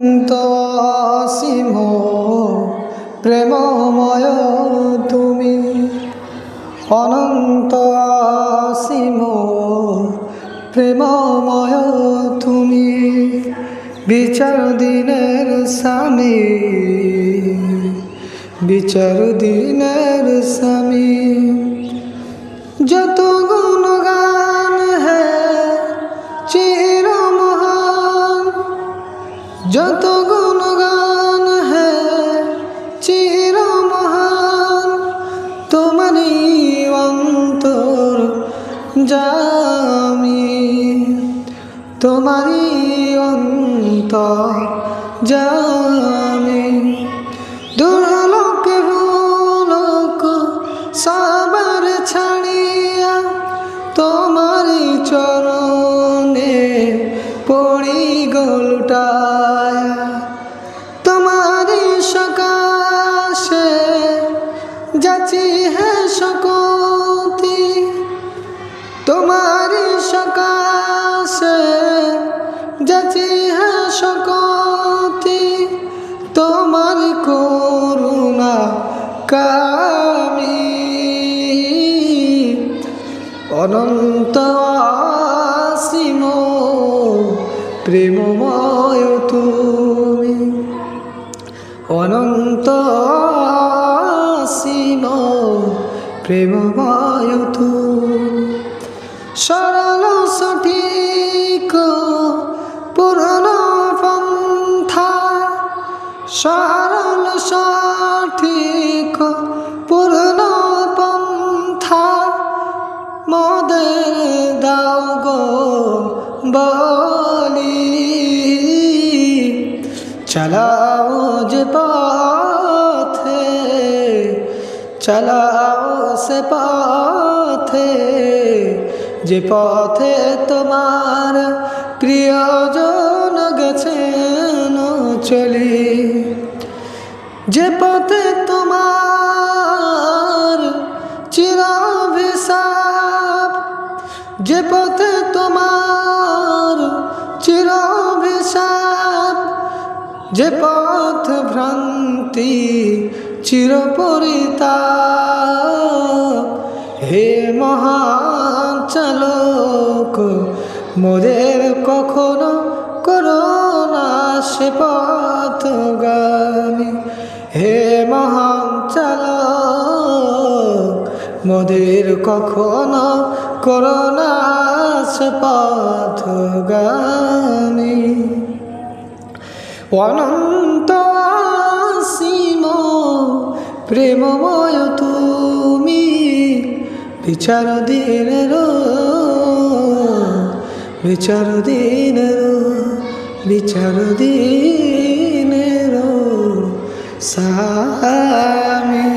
অসীম প্রেমময় তুমি। অনন্ত অসীম প্রেমময় তুমি। বিচার দিনের স্বামী বিচার দিনের স্বামী। যত জামি তোমারই অন্তর জামি। দুর্লোকে ভুলোক সাবার ছাড়িয়া তোমারই চরণে পড়ি গোলটায় কামি অনন্ত আসিম প্রেমময় তুমি। অনন্ত আসিম প্রেমময় তুমি। সরল সঠিক পুরন পন্থা পুরন পন্থা মদের দাও গো বলি। চালাও যে পথে, চালাও সে পথে, যে পথে তোমার প্রিয়জন গেছেন চলি যে পথে তোমার যে পথে তোমার চিরাভিশাপ, যে পথ ভ্রান্তি চিরপরিতা হে মহান চালক, মোদের কখনো করোনা সে পথগামী। হে মহান চালক মোদের কখনো করোনা সে পথগামী অনন্ত সীম প্রেমময় তুমি, বিচার দিনের বিচার দিনের বিচার দিনের স্বামী